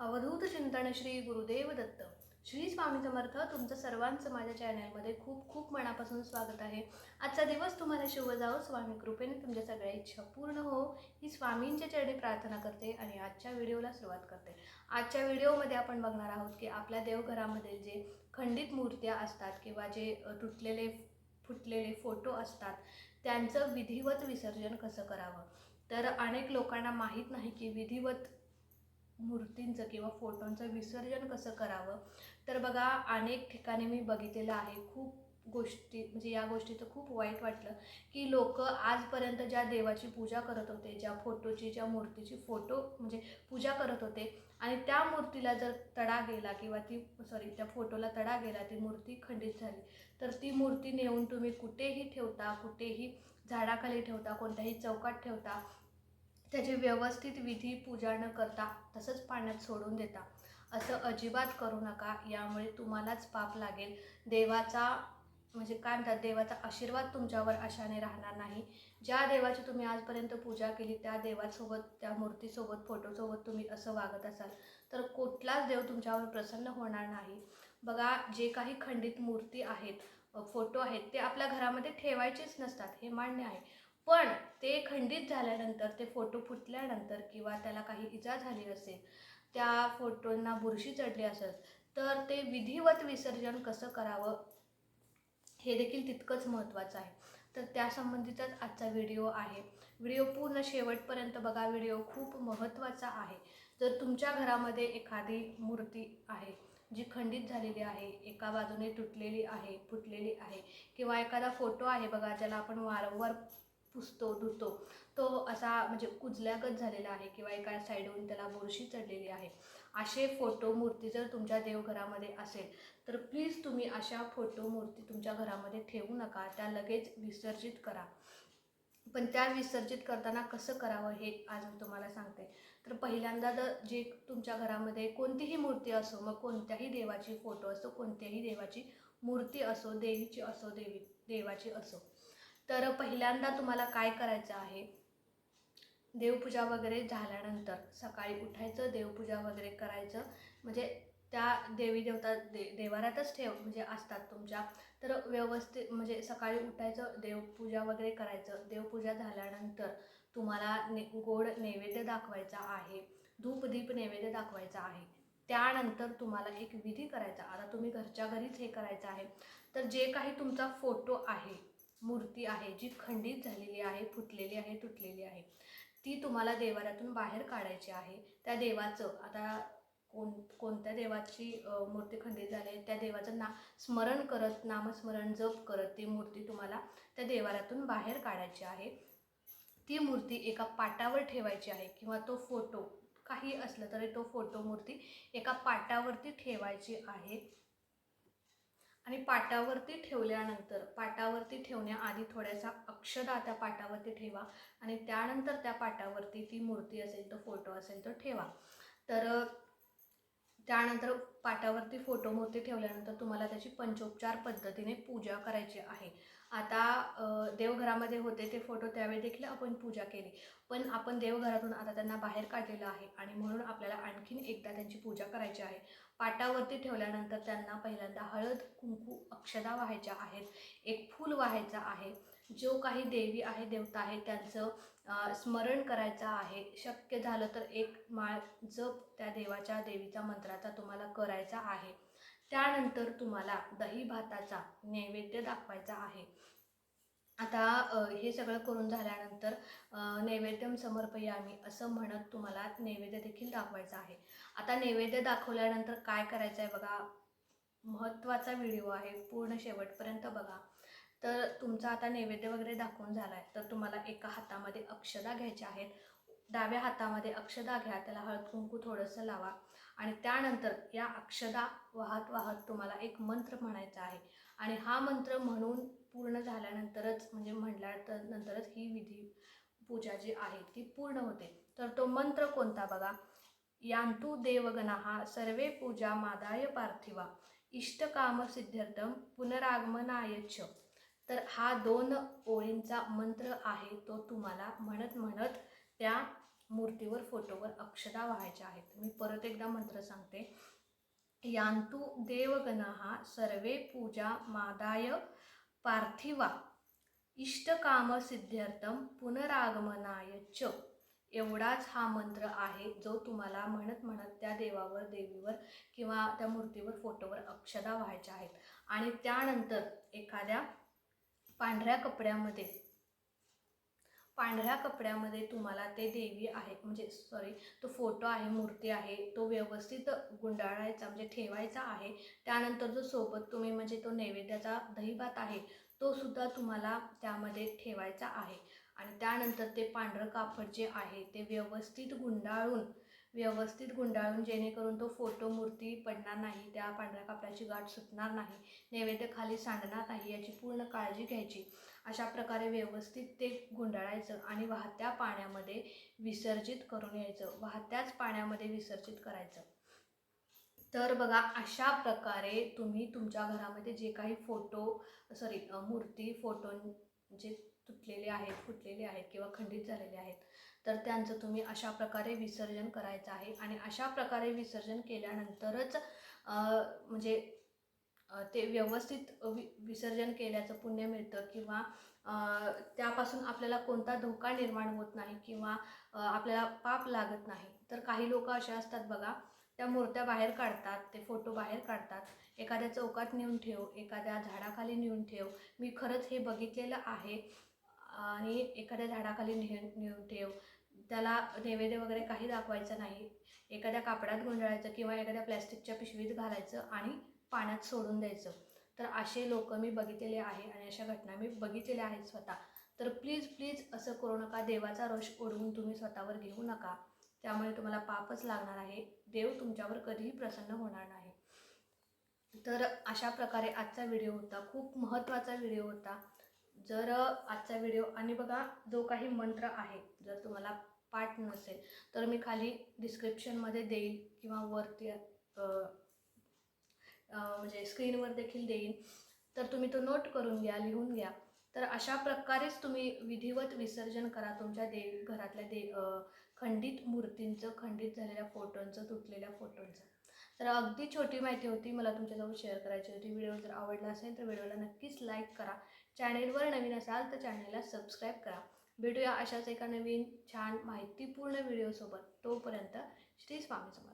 अवधूत चिंतन श्री गुरुदेव दत्त. श्री स्वामी समर्थ तुमचं सर्वांचं माझ्या चॅनलमध्ये खूप खूप मनापासून स्वागत आहे. आजचा दिवस तुम्हाला शुभ जाओ स्वामी कृपेने तुमच्या सगळ्या इच्छा पूर्ण हो. ही स्वामींच्या चरणी प्रार्थना करते आणि आजच्या व्हिडिओला सुरुवात करते. आजच्या व्हिडिओमध्ये आपण बघणार आहोत की आपल्या देवघरामध्ये जे खंडित मूर्त्या असतात किंवा जे तुटलेले फुटलेले फोटो असतात त्यांचं विधिवत विसर्जन कसं करावं? तर अनेक लोकांना माहीत नाही की विधिवत मूर्तींचं किंवा फोटोंचं विसर्जन कसं करावं? तर बघा अनेक ठिकाणी मी बघितलेलं आहे. खूप गोष्टी म्हणजे या गोष्टीचं खूप वाईट वाटलं की लोक आजपर्यंत ज्या देवाची पूजा करत होते ज्या फोटोची ज्या मूर्तीची फोटो म्हणजे पूजा करत होते आणि त्या मूर्तीला जर तडा गेला किंवा ती सॉरी त्या फोटोला तडा गेला ती मूर्ती खंडित झाली तर ती मूर्ती नेऊन तुम्ही कुठेही ठेवता कुठेही झाडाखाली ठेवता कोणत्याही चौकात ठेवता त्याची व्यवस्थित विधी पूजा न करता तसंच पाण्यात सोडून देता. असं अजिबात करू नका यामुळे तुम्हालाच पाप लागेल. देवाचा म्हणजे काय म्हणतात देवाचा आशीर्वाद तुमच्यावर अशाने राहणार नाही. ज्या देवाची तुम्ही आजपर्यंत पूजा केली त्या देवासोबत त्या मूर्तीसोबत फोटोसोबत तुम्ही असं वागत असाल तर कुठलाच देव तुमच्यावर प्रसन्न होणार नाही. बघा जे काही खंडित मूर्ती आहेत फोटो आहेत ते आपल्या घरामध्ये ठेवायचेच नसतात हे मान्य आहे. पण ते खंडित झाल्यानंतर ते फोटो फुटल्यानंतर किंवा त्याला काही इजा झाली असेल त्या फोटोंना बुरशी चढली असेल तर ते विधिवत विसर्जन कसं करावं हे देखील तितकंच महत्त्वाचं आहे. तर त्यासंबंधीचाच आजचा व्हिडिओ आहे. व्हिडिओ पूर्ण शेवटपर्यंत बघा. व्हिडिओ खूप महत्त्वाचा आहे. जर तुमच्या घरामध्ये एखादी मूर्ती आहे जी खंडित झालेली आहे एका बाजूने तुटलेली आहे फुटलेली आहे किंवा एखादा फोटो आहे बघा ज्याला आपण वारंवार पुसतो धुतो. तो असा म्हणजे कुजल्यागत झालेला आहे किंवा एका साईडहून त्याला बुरशी चढलेली आहे. असे फोटो मूर्ती जर तुमच्या देवघरामध्ये असेल तर प्लीज तुम्ही अशा फोटो मूर्ती तुमच्या घरामध्ये ठेवू नका. त्या लगेच विसर्जित करा. पण त्या विसर्जित करताना कसं करावं हे आज मी तुम्हाला सांगते. तर पहिल्यांदा जर जे तुमच्या घरामध्ये कोणतीही मूर्ती असो मग कोणत्याही देवाची फोटो असो कोणत्याही देवाची मूर्ती असो देवीची असो देवी देवाची असो तर पहिल्यांदा तुम्हाला काय करायचं आहे? देवपूजा वगैरे झाल्यानंतर सकाळी उठायचं देवपूजा वगैरे करायचं. म्हणजे त्या देवी देवता दे देवारातच ठेव म्हणजे असतात तुमच्या. तर व्यवस्थित म्हणजे सकाळी उठायचं देवपूजा वगैरे करायचं. देवपूजा झाल्यानंतर तुम्हाला ने गोड नैवेद्य दाखवायचा आहे. धूपदीप नैवेद्य दाखवायचा आहे. त्यानंतर तुम्हाला एक विधी करायचा. आता तुम्ही घरच्या घरीच हे करायचं आहे. तर जे काही तुमचा फोटो आहे मूर्ती आहे जी खंडित झालेली आहे फुटलेली आहे तुटलेली आहे. ती तुम्हाला देवाऱ्यातून बाहेर काढायची आहे. त्या देवाचं आता कोण कोणत्या देवाची मूर्ती खंडित झाली आहे त्या देवाचं ना स्मरण करत नामस्मरण जप करत ती मूर्ती तुम्हाला त्या देवाऱ्यातून बाहेर काढायची आहे. ती मूर्ती एका पाटावर ठेवायची आहे किंवा तो फोटो काही असलं तरी तो फोटो मूर्ती एका पाटावरती ठेवायची आहे. आणि पाटावरती ठेवल्यानंतर पाटावरती ठेवण्याआधी थोड्यासा अक्षदा त्या पाटावरती ठेवा आणि त्यानंतर त्या पाटावरती ती मूर्ती असेल तो फोटो असेल तो ठेवा. तर त्यानंतर पाटावरती फोटो मूर्ती ठेवल्यानंतर तुम्हाला त्याची पंचोपचार पद्धतीने पूजा करायची आहे. आता देवघरामध्ये होते ते फोटो त्यावेळी देखील आपण पूजा केली. पण आपण देवघरातून आता त्यांना बाहेर काढलेलं आहे आणि म्हणून आपल्याला आणखीन एकदा त्यांची पूजा करायची आहे. पाटावरती ठेवल्यानंतर त्यांना पहिल्यांदा हळद कुंकू अक्षदा व्हायच्या आहेत. एक फूल व्हायचा आहे. जो काही देवी आहे देवता आहे त्यांचं स्मरण करायचं आहे. शक्य झालं तर एक माळ जप त्या देवाच्या देवीचा मंत्राचा तुम्हाला करायचा आहे. त्यानंतर तुम्हाला दही भाताचा नैवेद्य दाखवायचा आहे. आता हे सगळं करून झाल्यानंतर नैवेद्यम समर्पयामी असं म्हणत तुम्हाला नैवेद्य देखील दाखवायचा आहे. आता नैवेद्य दाखवल्यानंतर काय करायचं आहे बघा? महत्त्वाचा व्हिडिओ आहे पूर्ण शेवटपर्यंत बघा. तर तुमचा आता नैवेद्य वगैरे दाखवून झाला आहे तर तुम्हाला एका हातामध्ये अक्षदा घ्यायच्या आहेत. डाव्या हातामध्ये अक्षदा घ्या त्याला हळद कुंकू थोडंसं लावा. आणि त्यानंतर या अक्षदा वाहत वाहत तुम्हाला एक मंत्र म्हणायचा आहे. आणि हा मंत्र म्हणून पूर्ण झाल्यानंतरच म्हणजे म्हणल्या तर नंतरच ही विधी पूजा जी आहे ती पूर्ण होते. तर तो मंत्र कोणता बघा? यांतु हा सर्वे पूजा मादाय पार्थिवा इष्टकाम सिद्ध्यर्थम पुनरागमनाय तर हा दोन ओळींचा मंत्र आहे तो तुम्हाला म्हणत म्हणत त्या मूर्तीवर फोटोवर अक्षदा व्हायच्या आहेत. मी परत एकदा मंत्र सांगते. यांतु देवगणाः सर्वे पूजा मादाय पार्थिवा इष्टकामसिद्ध्यर्थम पुनरागमनाय च. एवढाच हा मंत्र आहे जो तुम्हाला म्हणत म्हणत त्या देवावर देवीवर किंवा त्या मूर्तीवर फोटोवर अक्षदा व्हायच्या आहेत. आणि त्यानंतर एखाद्या पांढऱ्या कपड्यामध्ये पांढऱ्या कपड्यामध्ये तुम्हाला ते देवी आहे म्हणजे सॉरी तो फोटो आहे मूर्ती आहे तो व्यवस्थित गुंडाळायचा म्हणजे ठेवायचा आहे. त्यानंतर जो सोबत तुम्ही म्हणजे तो नैवेद्याचा दहीभात आहे तो सुद्धा तुम्हाला त्यामध्ये ठेवायचा आहे. आणि त्यानंतर ते पांढरं कापड जे आहे ते व्यवस्थित गुंडाळून व्यवस्थित गुंडाळून जेणेकरून तो फोटो मूर्ती पडणार नाही त्या पांढऱ्या कापडाची गाठ सुटणार नाही नैवेद्य खाली सांडणार नाही याची पूर्ण काळजी घ्यायची. अशा प्रकारे व्यवस्थित ते गुंडाळायचं आणि वाहत्या पाण्यामध्ये विसर्जित करून यायचं. वाहत्याच पाण्यामध्ये विसर्जित करायचं. तर बघा अशा प्रकारे तुम्ही तुमच्या घरामध्ये जे काही फोटो सॉरी मूर्ती फोटो जे तुटलेले आहेत फुटलेले आहेत किंवा खंडित झालेले आहेत तर त्यांचं तुम्ही अशा प्रकारे विसर्जन करायचं आहे. आणि अशा प्रकारे विसर्जन केल्यानंतरच म्हणजे ते व्यवस्थित वि विसर्जन केल्याचं पुण्य मिळतं किंवा त्यापासून आपल्याला कोणता धोका निर्माण होत नाही किंवा आपल्याला पाप लागत नाही. तर काही लोक असे असतात बघा त्या मूर्त्या बाहेर काढतात ते फोटो बाहेर काढतात. एखाद्या चौकात नेऊन ठेव एखाद्या झाडाखाली नेऊन ठेव. मी खरंच हे बघितलेलं आहे. आणि एखाद्या झाडाखाली ने नेऊन ठेव. त्याला नैवेद्य वगैरे काही दाखवायचं नाही. एखाद्या कापडात गोंधळायचं किंवा एखाद्या प्लॅस्टिकच्या पिशवीत घालायचं आणि पाण्यात सोडून द्यायचं. तर असे लोक मी बघितलेले आहे आणि अशा घटना मी बघितलेल्या आहेत स्वतः. तर प्लीज प्लीज असं करू नका. देवाचा रोष ओढवून तुम्ही स्वतःवर घेऊ नका. त्यामुळे तुम्हाला पापच लागणार आहे. देव तुमच्यावर कधीही प्रसन्न होणार नाही. तर अशा प्रकारे आजचा व्हिडिओ होता. खूप महत्त्वाचा व्हिडिओ होता. जर आजचा व्हिडिओ आणि बघा जो काही मंत्र आहे जर तुम्हाला पाठ नसेल तर मी खाली डिस्क्रिप्शनमध्ये देईल किंवा वरती म्हणजे स्क्रीनवर देखील देईन. तर तुम्ही तो नोट करून घ्या लिहून घ्या. तर अशा प्रकारेच तुम्ही विधिवत विसर्जन करा तुमच्या देवी घरातल्या दे खंडित मूर्तींचं खंडित झालेल्या फोटोंचं तुटलेल्या फोटोंचं तर अगदी छोटी माहिती होती मला तुमच्याजवळ शेअर करायची होती. व्हिडिओ जर आवडला असेल तर व्हिडिओला नक्कीच लाईक करा. चॅनेलवर नवीन असाल तर चॅनेलला सबस्क्राईब करा. भेटूया अशाच एका नवीन छान माहितीपूर्ण व्हिडिओसोबत तोपर्यंत श्री स्वामी समर्थ.